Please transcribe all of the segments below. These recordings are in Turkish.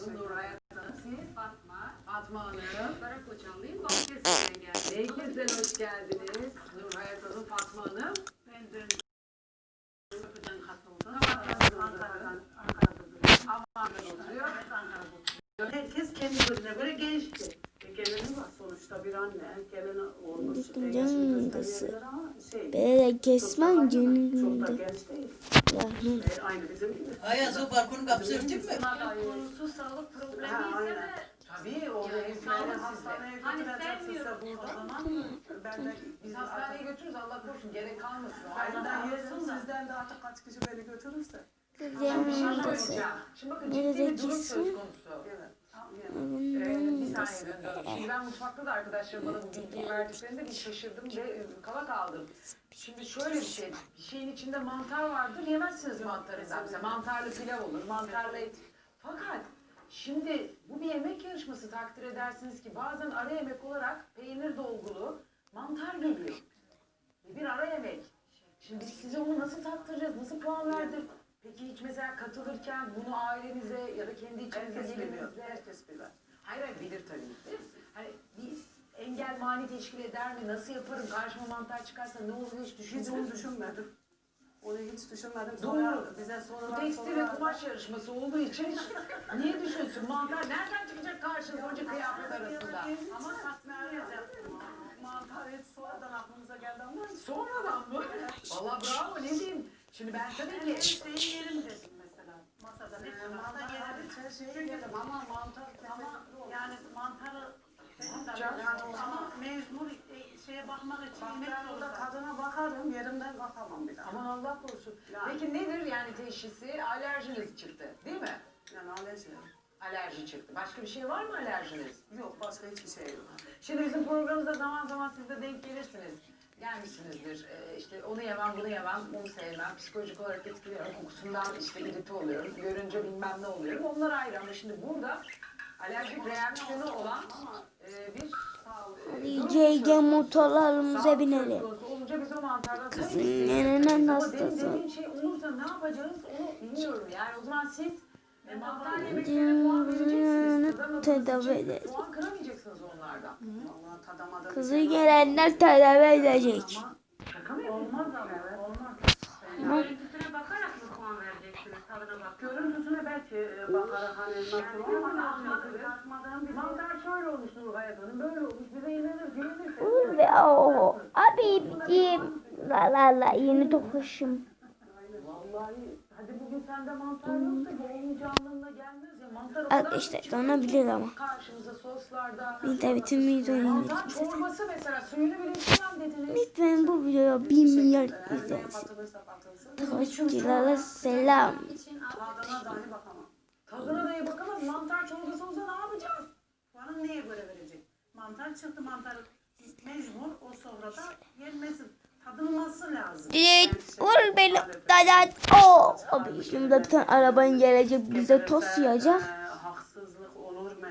arkadaşım Nur Hayat Hanım. Siz Fatma. Fatma Hanım. Karakoçanlıyım. Balıkesir'den geldim. Beylikdüzü'ne hoş geldiniz. Nur Hayat Hanım, Fatma Hanım. Ben dün kapıdan katıldım. Ankara'dan, Ankara'da. Aman'da oturuyor. Evet, Ankara'da Herkes kendi gözüne göre gençti. E, geleni var sonuçta bir anne. Geleni olmuş. Gösterebilir ama şey, Çok kesmen. E, gibi. Ayaz o balkonun kapısı örtük mü? Konusu sağlık problemi ise Tabii o hemşire hastaneye Hani götürecekse sevmiyorum. burada o zaman ben de Biz hastaneye götürürüz Allah korusun gerek kalmasın. O Benden ayrı yesin sizden de artık kaç kişi beni götürürse. Şey Nerede. Ee, ben mutfakta da arkadaşlarım bana bu bilgiyi verdiklerinde bir şaşırdım ve e, kala kaldım. Şimdi şöyle bir şey, bir şeyin içinde mantar vardır, yemezsiniz mantarından. Mesela mantarlı pilav olur, mantarlı et. Fakat şimdi bu bir yemek yarışması takdir edersiniz ki bazen ara yemek olarak peynir dolgulu mantar geliyor. Bir ara yemek. Şimdi biz size onu nasıl tattıracağız, nasıl puan verdik? Peki hiç mesela katılırken bunu ailenize ya da kendi içinize Herkes Herkes bilir. Hayır hayır bilir tabii ki. Engel mani teşkil eder mi? Nasıl yaparım? Karşıma mantar çıkarsa ne olur hiç Hiç düşündünüz onu düşünmedim. Onu hiç düşünmedim. Doğru. Sonra bize Bu sorular tekstil ve sorular. kumaş yarışması olduğu için hiç niye düşünsün? Mantar nereden çıkacak karşınıza onca kıyafet arasında? Ama katmayacaktım. Mantar hiç sonradan aklımıza geldi ama Sonradan mı? Valla bravo ne diyeyim. Şimdi ben tabii ki şeyi yerim dedim mesela. Masada ne Ee, mantar mantar yerim. Her şeyi yerim ama mantar ama yani mantarı ama mecbur e, şeye bakmak için yemek zorunda. Tadına bakarım, yerimden bakamam daha. aman Allah korusun. Yani. Peki nedir yani teşhisi? Alerjiniz çıktı değil mi? Yani alerji. Alerji çıktı. Başka bir şey var mı alerjiniz? Yok başka hiçbir şey yok. Şimdi bizim programımızda zaman zaman siz de denk gelirsiniz. Gelmişsinizdir. Ee, işte onu yemem, bunu yemem, onu sevmem. Psikolojik olarak etkiliyorum. Kokusundan işte irite oluyorum. Görünce bilmem ne oluyorum. Onlar ayrı ama şimdi burada alerjik reaksiyonu olan e, bir GG motorlarımıza binelim. Kızın yenenen hastası. şey ne yapacağız onu bilmiyorum. Yani o zaman siz e, mantar Dün yemeklere puan vereceksiniz. Tedavi. Puan kıramayacaksınız onlardan. Kızı gelenler tedavi edecek. Şaka mı olmaz ama olmaz. Görüntüsüne bakarak mı puan vereceksiniz? Tadına bak. Belki bakarak hani nasıl ama Bakmadığım bakmadığım bir. Mantar şöyle olmuş Nur Hayat Hanım, böyle olmuş. Bize inanır, güvenirse. Uy be o. Abi diyeyim. La la la yeni tokuşum. Vallahi, hadi bugün sende mantar yoksa bu olmayacağı anlamına gelmez ya. Mantar o kadar işte donabilir ama. Karşımıza soslarda. Bir de bütün videoyu Mantar indirdim zaten. çorbası mesela, suyunu bile içemem dediniz. Lütfen bu videoya 1 milyar izlensin. Takipçilere selam. Tadına dahi bakamam. Tadına dahi bakamaz, mantar çorbası olsa ne yapacağız? Puanı neye göre verecek? Mantar çıktı mantar mecbur o sofrada yenmesi. Tadılması lazım. Direkt vur beni dadat. O. Abi şimdi bir tane arabanın gelecek bize tost yiyecek. Ee, haksızlık olur mu?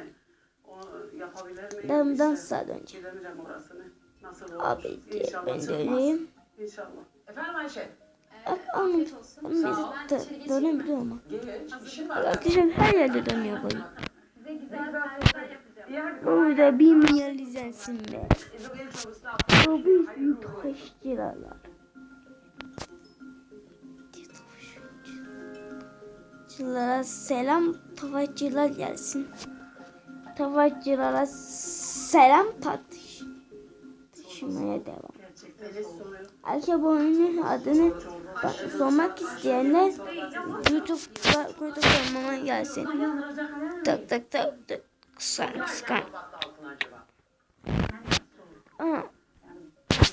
O yapabilir mi? Damdan İşte saat önce. Bilemeyeceğim orasını. Nasıl olur? Abi diye İnşallah ben çıkmaz. döneyim. İnşallah. Efendim Ayşe, Ama biz dönebiliyor ama. geç. İşim var. Arkadaşlar her yerde dönüyor bu. Güzel bir tarifler yapacağım. İyi hadi. Burada 1 milyar izlensin be. Bu bir taşçılarla. Tavacılara selam tavacılar gelsin. Tavacılara selam tartış. Tartışmaya devam. Soruyor. Ayşe Boyun'un adını bak- sormak isteyenler YouTube'da koydu sormama gelsin. Tak tak tak tak. Acaba. Aa.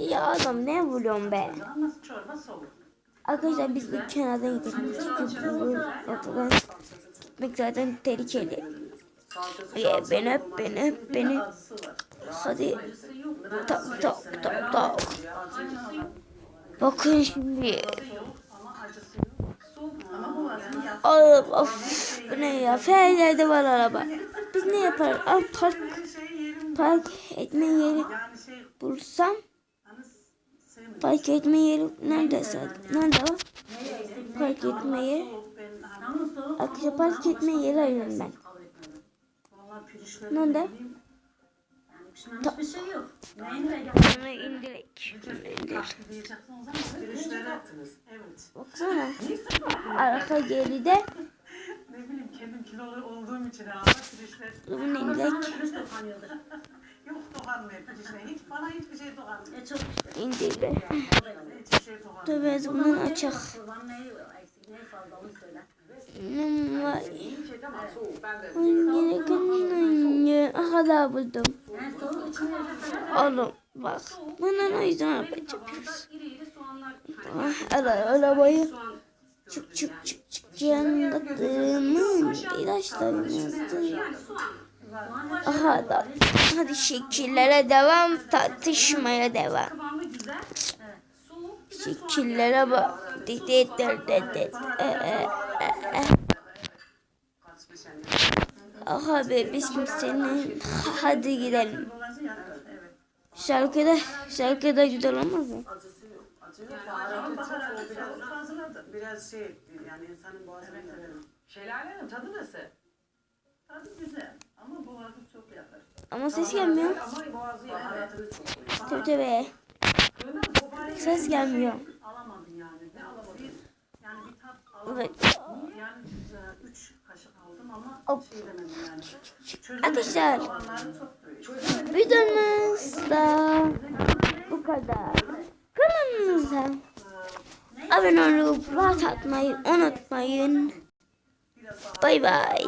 Ya adam ne vuruyorsun be? Arkadaşlar biz bir kenarda gidelim. Çünkü bu ortadan gitmek zaten tehlikeli. Ye, beni öp, beni öp, beni. Hadi tak tak tak tak. Bakın şimdi. Oğlum of. Bu ne ya? Her yerde var araba. Biz ne yaparız? Al park, şey park etme yeri şey bulsam. Park etme yeri nerede? Nerede var? Park etme yeri. Ben Arkadaşlar park etme yeri arıyorum ben. Nerede? şey yok. Neyini de Bunu indirek. İndir. o. Baksana. Arka geride. Kendim kilolu olduğum için Bunu Ama indirek. yok dokanmıyor pirişler. Hiç bana hiçbir şey dokanmıyor. E çok işte. İndirdi. Hiçbir şey dokanmıyor. Dur biraz bunun açak. Kadar buldum. Oğlum bak. Bundan o yüzden araba yapıyoruz. tabağımda iri iri soğanlar. Ah, ara, arabayı çık çık çık çık soğan. Soğan var. Aha da. Hadi şekillere devam, tartışmaya devam. Şekillere bak. Dit dit dit dit dit. E, e, e, e. Aha be biz kimsenin. Hadi gidelim. Şarkıda, şarkıda güzel olmaz mı? Ama baharatı biraz fazladır. Biraz şey yani insanın boğazını severim. Şelalenin tadı nasıl? Tadı güzel ama boğazı çok yakar. Ama ses gelmiyor. Ama boğazı yakar. Baharatını çok koyuyor. Tabii tabii. Ses gelmiyor. Alamadım yani. Ne alamadım? Yani bir tat alamadım. Evet. Yani e, üç kaşık aldım ama şey demedim yani. Arkadaşlar. Da bu kadar. Kanalımıza abone olup like atmayı unutmayın. Bay bay.